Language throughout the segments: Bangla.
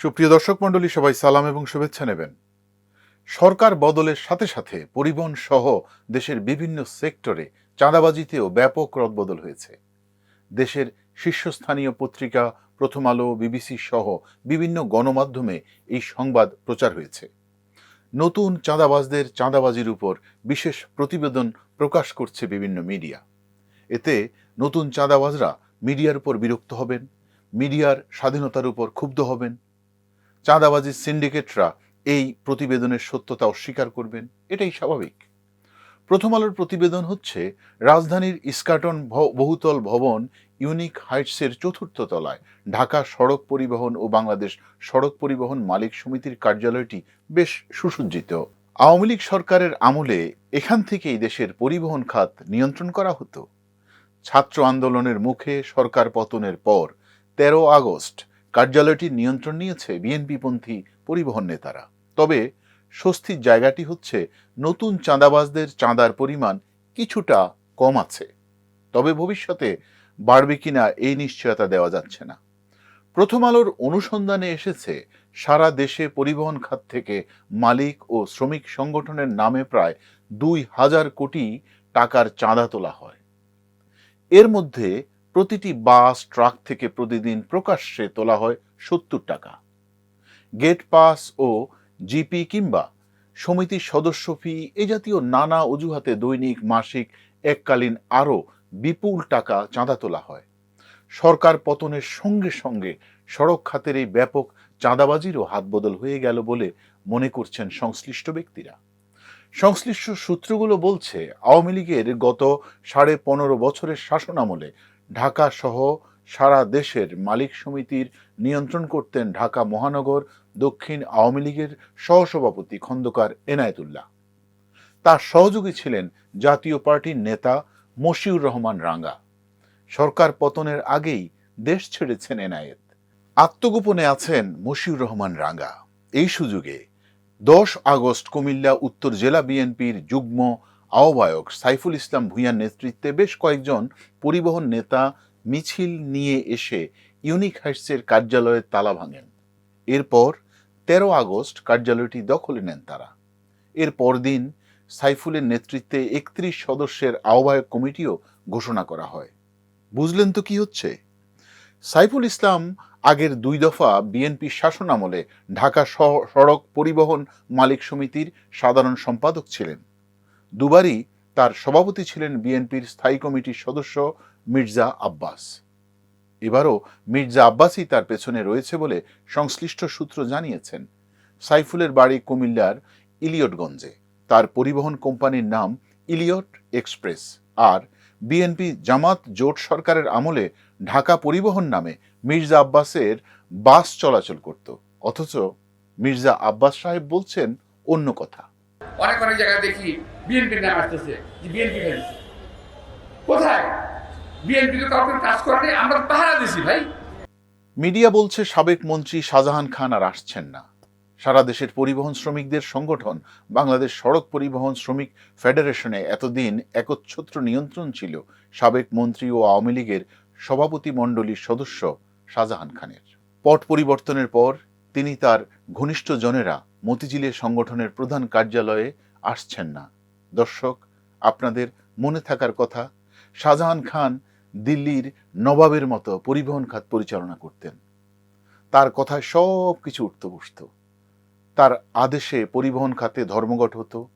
সুপ্রিয় দর্শক মণ্ডলী, সবাই সালাম এবং শুভেচ্ছা নেবেন। সরকার বদলের সাথে সাথে পরিবহন সহ দেশের বিভিন্ন সেক্টরে চাঁদাবাজিতেও ব্যাপক রদবদল হয়েছে। দেশের শীর্ষস্থানীয় পত্রিকা, প্রথম আলো, বিবিসি সহ বিভিন্ন গণমাধ্যমে এই সংবাদ প্রচার হয়েছে। নতুন চাঁদাবাজদের চাঁদাবাজির উপর বিশেষ প্রতিবেদন প্রকাশ করছে বিভিন্ন মিডিয়া। এতে নতুন চাঁদাবাজরা মিডিয়ার উপর বিরক্ত হবেন, মিডিয়ার স্বাধীনতার উপর ক্ষুব্ধ হবেন চাঁদাবাজির সিন্ডিকেটরা এই প্রতিবেদনের সত্যতা অস্বীকার করবেন, এটাই স্বাভাবিক। প্রথম আলোর প্রতিবেদন হচ্ছে রাজধানীর ইস্কাটন বহুতল ভবন ইউনিক হাইটসের চতুর্থ তলায়। ঢাকা সড়ক পরিবহন ও বাংলাদেশ সড়ক পরিবহন মালিক সমিতির কার্যালয়টি বেশ সুসজ্জিত। আওয়ামী লীগ সরকারের আমলে এখান থেকেই দেশের পরিবহন খাত নিয়ন্ত্রণ করা হতো। ছাত্র আন্দোলনের মুখে সরকার পতনের পর তেরো আগস্ট কার্যালয়টির নিয়ন্ত্রণ নিয়েছে বিএনপিপন্থী পরিবহন নেতারা। তবে স্বস্তির জায়গাটি হচ্ছে নতুন চাঁদাবাজদের চাঁদার পরিমাণ কিছুটা কম আছে। তবে ভবিষ্যতে বাড়বে কিনা এই নিশ্চয়তা দেওয়া যাচ্ছে না। প্রথম আলোর অনুসন্ধানে এসেছে, সারা দেশে পরিবহন খাত থেকে মালিক ও শ্রমিক সংগঠনের নামে প্রায় দুই হাজার কোটি টাকার চাঁদা তোলা হয়। এর মধ্যে প্রতিটি বাস, ট্রাক থেকে প্রতিদিন প্রকাশ্যে তোলা হয় সত্তর টাকা। গেট পাস ও জিপি কিংবা সমিতির সদস্য ফি এ জাতীয় নানা অজুহাতে দৈনিক, মাসিক, এককালীন আরও বিপুল টাকা চাঁদা তোলা হয়। সরকার পতনের সঙ্গে সঙ্গে সড়ক খাতের এই ব্যাপক চাঁদাবাজিরও হাতবদল হয়ে গেল বলে মনে করছেন সংশ্লিষ্ট ব্যক্তিরা। সংশ্লিষ্ট সূত্রগুলো বলছে, আওয়ামী লীগের গত সাড়ে পনেরো বছরের শাসনামলে ঢাকা সহ সারা দেশের মালিক সমিতির নিয়ন্ত্রণ করতেন ঢাকা মহানগর দক্ষিণ আওয়ামী লীগের সহসভাপতি খন্দকার এনায়েতুল্লাহ। তার সহযোগী ছিলেন জাতীয় পার্টির নেতা মশিউর রহমান রাঙ্গা। সরকার পতনের আগেই দেশ ছেড়েছেন এনায়েত। আত্মগোপনে আছেন মশিউর রহমান রাঙ্গা। এই সুযোগে দশ আগস্ট কুমিল্লা উত্তর জেলা বিএনপির যুগ্ম আহ্বায়ক সাইফুল ইসলাম ভূঁইয়ার নেতৃত্বে বেশ কয়েকজন পরিবহন নেতা মিছিল নিয়ে এসে ইউনিক হাইটসের কার্যালয়ের তালা ভাঙেন। এরপর তেরো আগস্ট কার্যালয়টি দখলে নেন তারা। এর পরদিন সাইফুলের নেতৃত্বে একত্রিশ সদস্যের আহ্বায়ক কমিটিও ঘোষণা করা হয়। বুঝলেন তো কি হচ্ছে? সাইফুল ইসলাম আগের দুই দফা বিএনপি শাসনামলে ঢাকা স- সড়ক পরিবহন মালিক সমিতির সাধারণ সম্পাদক ছিলেন। দুবারই তার সভাপতি ছিলেন বিএনপির স্থায়ী কমিটির সদস্য মির্জা আব্বাস। এবারও মির্জা আব্বাসই তার পেছনে রয়েছে বলে সংশ্লিষ্ট সূত্র জানিয়েছেন। সাইফুলের বাড়ি কুমিল্লার ইলিয়টগঞ্জে। তার পরিবহন কোম্পানির নাম ইলিয়ট এক্সপ্রেস আর বিএনপি জামাত জোট সরকারের আমলে ঢাকা পরিবহন নামে মির্জা আব্বাসের বাস চলাচল করত। অথচ মির্জা আব্বাস সাহেব বলছেন অন্য কথা। অনেক অনেক জায়গায় দেখি বিএনপির নাম আসতেছে, যে বিএনপি ফেলছে কোথায়? বিএনপি তো কাউকে কাজ করে আমরা পাহারা দিছি ভাই। মিডিয়া বলছে সাবেক মন্ত্রী শাহজাহান খান আর আসছেন না। সারা দেশের পরিবহন শ্রমিকদের সংগঠন, বাংলাদেশ সড়ক পরিবহন শ্রমিক ফেডারেশনে এতদিন একচ্ছত্র নিয়ন্ত্রণ ছিল সাবেক মন্ত্রী ও আওয়ামী লীগের সভাপতি মণ্ডলীর সদস্য শাহজাহান খানের। পট পরিবর্তনের পর তিনি তার ঘনিষ্ঠ জনেরা মতিঝিলের সংগঠনের প্রধান কার্যালয়ে আসছেন না। দর্শক, আপনাদের মনে থাকার কথা, শাহজাহান খান দিল্লির নবাবের মতো পরিবহন খাত পরিচালনা করতেন। তার কথায় সব কিছু উঠতে বসত। তার আদেশে পরিবহন খাতে ধর্মঘট হতো।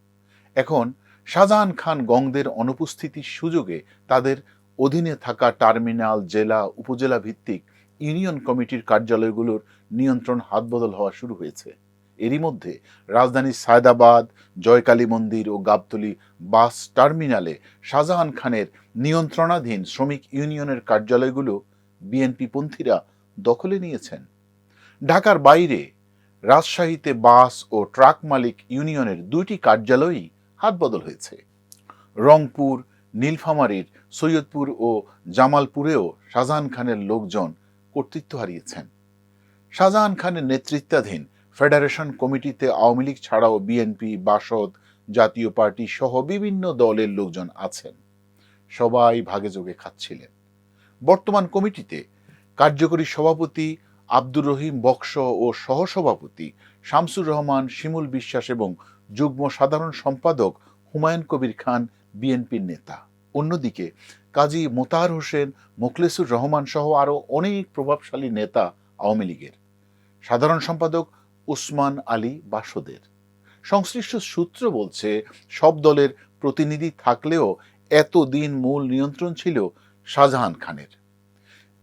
এখন শাহজাহান খান গংদের অনুপস্থিতির সুযোগে তাদের অধীনে থাকা টার্মিনাল, জেলা, উপজেলা ভিত্তিক ইউনিয়ন কমিটির কার্যালয়গুলোর নিয়ন্ত্রণ হাতবদল হওয়া শুরু হয়েছে। এরই মধ্যে রাজধানীর সায়দাবাদ, জয়কালী মন্দির ও গাবতলী বাস টার্মিনালে শাহজাহান খানের নিয়ন্ত্রণাধীন শ্রমিক ইউনিয়নের কার্যালয়গুলো বিএনপি পন্থীরা দখলে নিয়েছেন। ঢাকার বাইরে রাজশাহীতে বাস ও ট্রাক মালিক ইউনিয়নের দুইটি কার্যালয়ই হাতবদল হয়েছে। রংপুর, নীলফামারীর সৈয়দপুর ও জামালপুরেও শাহজাহান খানের লোকজন কর্তৃত্ব হারিয়েছেন। শাহজাহান খানের নেতৃত্বাধীন ফেডারেশন কমিটিতে আওয়ামী লীগ ছাড়াও বিএনপি, বাসদ, জাতীয় পার্টি সহ বিভিন্ন দলের লোকজন আছেন। সবাই ভাগে যোগে খাচ্ছিলেন। বর্তমান কমিটিতে কার্যকরী সভাপতি আব্দুর রহিম বক্স ও সহসভাপতি শামসুর রহমান, শিমুল বিশ্বাস এবং যুগ্ম সাধারণ সম্পাদক হুমায়ুন কবির খান বিএনপির নেতা। অন্যদিকে কাজী মোতাহার হোসেন, মোখলেসুর রহমান সহ আরও অনেক প্রভাবশালী নেতা আওয়ামী লীগের। সাধারণ সম্পাদক উসমান আলী বাসদের। সংশ্লিষ্ট সূত্র বলছে, সব দলের প্রতিনিধি থাকলেও এতদিন মূল নিয়ন্ত্রণ ছিল শাহজাহান খানের।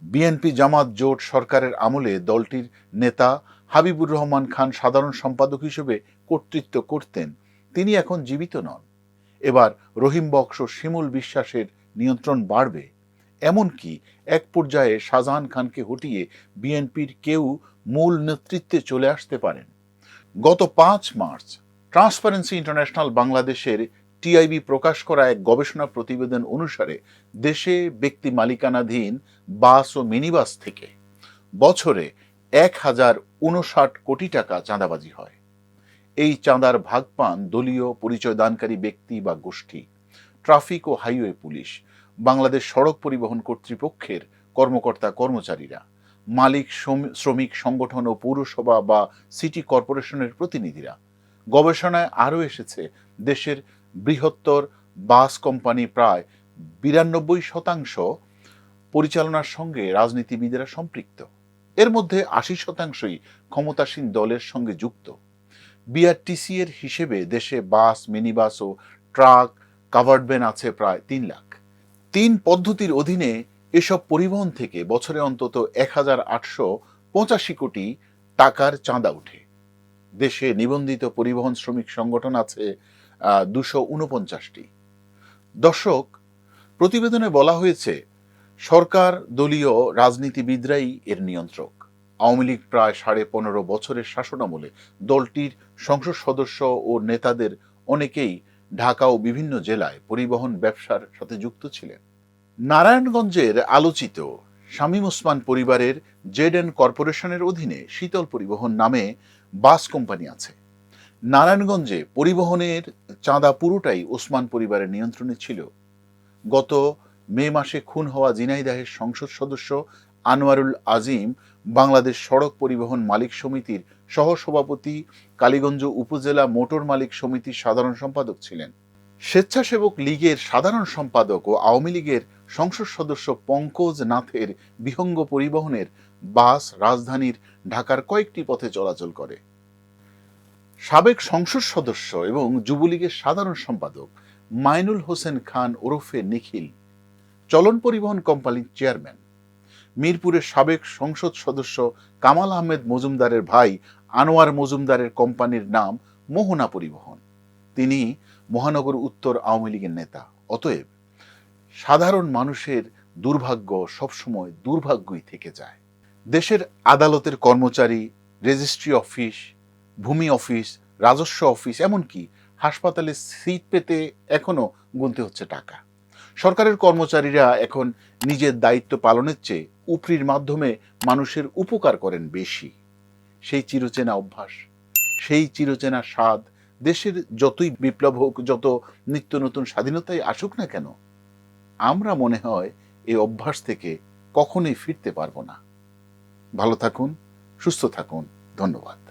বিএনপি জামাত জোট সরকারের আমলে দলটির নেতা হাবিবুর রহমান খান সাধারণ সম্পাদক হিসেবে কর্তৃত্ব করতেন। তিনি এখন জীবিত নন। এবার রহিম বক্স ও শিমুল বিশ্বাসের নিয়ন্ত্রণ বাড়বে। এমনকি এক পর্যায়ে শাহজাহান খানকে হটিয়ে বিএনপির কেউ মূল নেতৃত্বে চলে আসতে পারেন। গত পাঁচ মার্চ ট্রান্সপারেন্সি ইন্টারন্যাশনাল বাংলাদেশের টিআইবি প্রকাশ করা এক গবেষণা প্রতিবেদন অনুসারে দেশে ব্যক্তি মালিকানাধীন বাস ও মিনিবাস থেকে বছরে এক হাজার উনষাট কোটি টাকা চাঁদাবাজি হয়। এই চাঁদার ভাগ পান দলীয় পরিচয় দানকারী ব্যক্তি বা গোষ্ঠী, ট্রাফিক ও হাইওয়ে পুলিশ, বাংলাদেশ সড়ক পরিবহন কর্তৃপক্ষের কর্মকর্তা কর্মচারীরা মালিক শ্রমিক সংগঠন ও পৌরসভা বা সিটি কর্পোরেশনের প্রতিনিধিরা। গবেষণায় আরও এসেছে, দেশের বৃহত্তর বাস কোম্পানি প্রায় বিরানব্বই শতাংশ পরিচালনার সঙ্গে রাজনীতিবিদেরা সম্পৃক্ত। এর মধ্যে আশি শতাংশই ক্ষমতাসীন দলের সঙ্গে যুক্ত। বিআরটিসি এর হিসেবে দেশে বাস, মিনিবাস ও ট্রাক কাভার্ড ভ্যান আছে প্রায় তিন লাখ। তিন পদ্ধতির অধীনে এসব পরিবহন থেকে বছরে অন্তত এক হাজার আটশো পঁচাশি কোটি টাকার চাঁদা উঠে দেশে নিবন্ধিত পরিবহন শ্রমিক সংগঠন আছে দুশো উনপঞ্চাশটি। দর্শক, প্রতিবেদনে বলা হয়েছে, সরকার দলীয় রাজনীতিবিদরাই এর নিয়ন্ত্রক। আওয়ামী লীগ প্রায় সাড়ে পনেরো বছরের শাসনামলে দলটির সংসদ সদস্য ও নেতাদের অনেকেই ঢাকা ও বিভিন্ন জেলায় পরিবহন ব্যবসার সাথে যুক্ত ছিলেন। নারায়ণগঞ্জের আলোচিত শামীম ওসমান পরিবারের জেড এন কর্পোরেশনের অধীনে শীতল পরিবহন নামে বাস কোম্পানি আছে। নারায়ণগঞ্জে পরিবহনের চাঁদা পুরোটাই ওসমান পরিবারের নিয়ন্ত্রণে ছিল। গত মে মাসে খুন হওয়া জিনাইদাহের সংসদ সদস্য আনোয়ারুল আজিম বাংলাদেশ সড়ক পরিবহন মালিক সমিতির সহসভাপতি কালীগঞ্জ উপজেলা মোটর মালিক সমিতির সাধারণ সম্পাদক ছিলেন। স্বেচ্ছাসেবক লীগের সাধারণ সম্পাদক ও আওয়ামী লীগের সংসদ সদস্য পঙ্কজ নাথের বিহঙ্গ পরিবহনের বাস রাজধানীর ঢাকার কয়েকটি পথে চলাচল করে। সাবেক সংসদ সদস্য এবং যুবলীগের সাধারণ সম্পাদক মাইনুল হোসেন খান ওরফে নিখিল, চলন পরিবহন কোম্পানির চেয়ারম্যান। মিরপুরের সাবেক সংসদ সদস্য কামাল আহমেদ মজুমদারের ভাই আনোয়ার মজুমদারের কোম্পানির নাম মোহনা পরিবহন। তিনি মহানগর উত্তর আওয়ামী লীগের নেতা। অতএব সাধারণ মানুষের দুর্ভাগ্য সবসময় দুর্ভাগ্যই থেকে যায়। দেশের আদালতের কর্মচারী, রেজিস্ট্রি অফিস, ভূমি অফিস, রাজস্ব অফিস, এমনকি হাসপাতালে সিট পেতে এখনও গুনতে হচ্ছে টাকা। সরকারের কর্মচারীরা এখন নিজের দায়িত্ব পালনের চেয়ে উপরির মাধ্যমে মানুষের উপকার করেন বেশি। সেই চিরচেনা অভ্যাস, সেই চিরচেনা স্বাদ দেশের যতই বিপ্লব হোক, যত নিত্য নতুন স্বাধীনতাই আসুক না কেন আমরা মনে হয় এই অভ্যাস থেকে কখনোই ফিরতে পারব না। ভালো থাকুন, সুস্থ থাকুন। ধন্যবাদ।